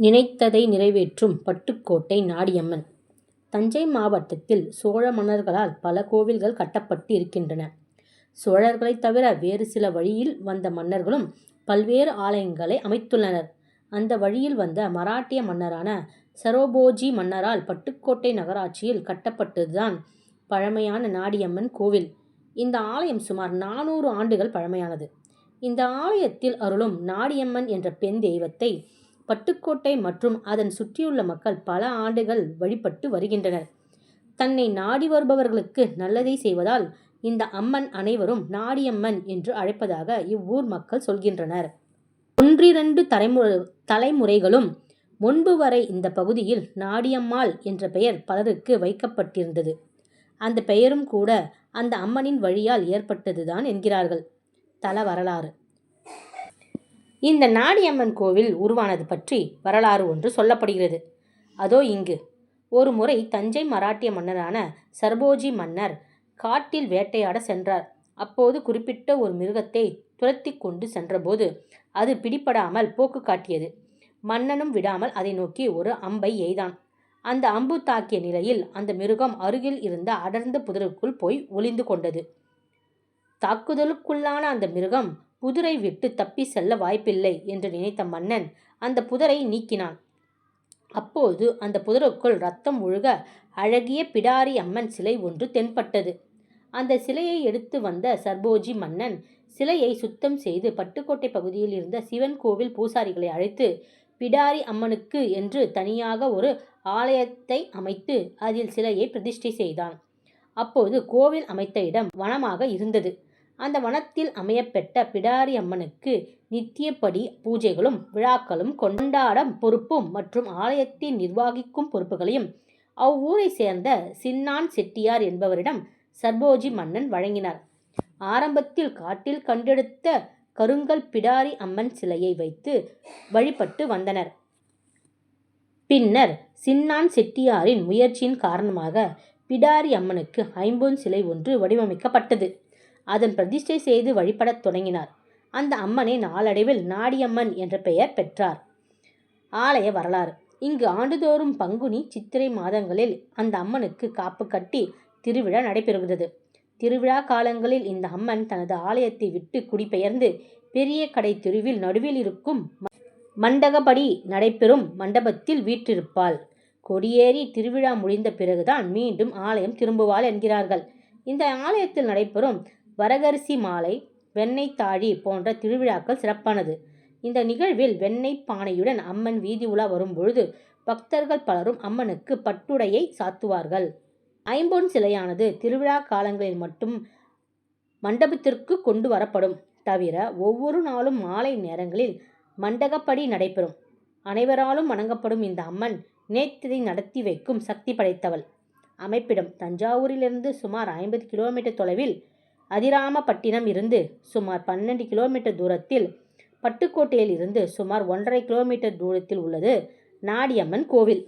நினைத்ததை நிறைவேற்றும் பட்டுக்கோட்டை நாடியம்மன் தஞ்சை மாவட்டத்தில் சோழ மன்னர்களால் பல கோவில்கள் கட்டப்பட்டு இருக்கின்றன. சோழர்களைத் தவிர வேறு சில வழியில் வந்த மன்னர்களும் பல்வேறு ஆலயங்களை அமைத்துள்ளனர். அந்த வழியில் வந்த மராட்டிய மன்னரான சரோபோஜி மன்னரால் பட்டுக்கோட்டை நகராட்சியில் கட்டப்பட்டதுதான் பழமையான நாடியம்மன் கோவில். இந்த ஆலயம் சுமார் நானூறு ஆண்டுகள் பழமையானது. இந்த ஆலயத்தில் அருளும் நாடியம்மன் என்ற பெண் தெய்வத்தை பட்டுக்கோட்டை மற்றும் அதன் சுற்றியுள்ள மக்கள் பல ஆண்டுகள் வழிபட்டு வருகின்றனர். தன்னை நாடி வருபவர்களுக்கு நல்லதை செய்வதால் இந்த அம்மன் அனைவரும் நாடியம்மன் என்று அழைப்பதாக இவ்வூர் மக்கள் சொல்கின்றனர். ஒன்றிரண்டு தலைமுறை தலைமுறைகளும் முன்பு வரை இந்த பகுதியில் நாடியம்மாள் என்ற பெயர் பலருக்கு வைக்கப்பட்டிருந்தது. அந்த பெயரும் கூட அந்த அம்மனின் வழியால் ஏற்பட்டது தான் என்கிறார்கள் தல வரலாறு. இந்த நாடியம்மன் கோவில் உருவானது பற்றி வரலாறு ஒன்று சொல்லப்படுகிறது. அதோ இங்கு. ஒரு முறை தஞ்சை மராட்டிய மன்னரான சர்போஜி மன்னர் காட்டில் வேட்டையாட சென்றார். அப்போது குறிப்பிட்ட ஒரு மிருகத்தை துரத்தி கொண்டு சென்றபோது அது பிடிபடாமல் போக்கு காட்டியது. மன்னனும் விடாமல் அதை நோக்கி ஒரு அம்பை எய்தான். அந்த அம்பு தாக்கிய நிலையில் அந்த மிருகம் அருகில் இருந்த அடர்ந்த புதருக்குள் போய் ஒளிந்து கொண்டது. தாக்குதலுக்குள்ளான அந்த மிருகம் புதரை விட்டு தப்பி செல்ல வாய்ப்பில்லை என்று நினைத்த மன்னன் அந்த புதரை நீக்கினான். அப்போது அந்த புதருக்குள் ரத்தம் ஒழுக அழகிய பிடாரி அம்மன் சிலை ஒன்று தென்பட்டது. அந்த சிலையை எடுத்து வந்த சர்போஜி மன்னன் சிலையை சுத்தம் செய்து பட்டுக்கோட்டை பகுதியில் இருந்த சிவன் கோவில் பூசாரிகளை அழைத்து பிடாரி அம்மனுக்கு என்று தனியாக ஒரு ஆலயத்தை அமைத்து அதில் சிலையை பிரதிஷ்டை செய்தான். அப்போது கோவில் அமைத்த இடம் வனமாக இருந்தது. அந்த வனத்தில் அமையப்பெற்ற பிடாரி அம்மனுக்கு நித்தியப்படி பூஜைகளும் விழாக்களும் கொண்டாடம் பொறுப்பும் மற்றும் ஆலயத்தை நிர்வகிக்கும் பொறுப்புகளையும் அவ்வூரைச் சேர்ந்த சின்னான் செட்டியார் என்பவரிடம் சர்போஜி மன்னன் வழங்கினார். ஆரம்பத்தில் காட்டில் கண்டெடுத்த கருங்கல் பிடாரி அம்மன் சிலையை வைத்து வழிபட்டு வந்தனர். பின்னர் சின்னான் செட்டியாரின் முயற்சியின் காரணமாக பிடாரி அம்மனுக்கு ஐம்பொன் சிலை ஒன்று வடிவமைக்கப்பட்டது. அதன் பிரதிஷ்டை செய்து வழிபடத் தொடங்கினார். அந்த அம்மனை நாளடைவில் நாடியம்மன் என்ற பெயர் பெற்றார். ஆலய வரலாறு இங்கு ஆண்டுதோறும் பங்குனி சித்திரை மாதங்களில் அந்த அம்மனுக்கு காப்பு கட்டி திருவிழா நடைபெறுகிறது. திருவிழா காலங்களில் இந்த அம்மன் தனது ஆலயத்தை விட்டு குடிபெயர்ந்து பெரிய கடை தெருவில் நடுவில் இருக்கும் மண்டகப்படி நடைபெறும் மண்டபத்தில் வீற்றிருப்பாள். கொடியேறி திருவிழா முடிந்த பிறகுதான் மீண்டும் ஆலயம் திரும்புவாள் என்கிறார்கள். இந்த ஆலயத்தில் நடைபெறும் வரகரிசி மாலை வெண்ணெய் தாழி போன்ற திருவிழாக்கள் சிறப்பானது. இந்த நிகழ்வில் வெண்ணெய் பானையுடன் அம்மன் வீதி உலா வரும்பொழுது பக்தர்கள் பலரும் அம்மனுக்கு பட்டுடையை சாத்துவார்கள். ஐம்பொன் சிலையானது திருவிழா காலங்களில் மட்டும் மண்டபத்திற்கு கொண்டு வரப்படும். தவிர ஒவ்வொரு நாளும் மாலை நேரங்களில் மண்டகப்படி நடைபெறும். அனைவராலும் வணங்கப்படும் இந்த அம்மன் நேத்திரை நடத்தி வைக்கும் சக்தி படைத்தவள். அமைப்பிடம் தஞ்சாவூரிலிருந்து சுமார் ஐம்பது கிலோமீட்டர் தொலைவில் அதிராமபட்டினம் இருந்து சுமார் பன்னெண்டு கிலோமீட்டர் தூரத்தில் பட்டுக்கோட்டையில் இருந்து சுமார் ஒன்றரை கிலோமீட்டர் தூரத்தில் உள்ளது நாடியம்மன் கோவில்.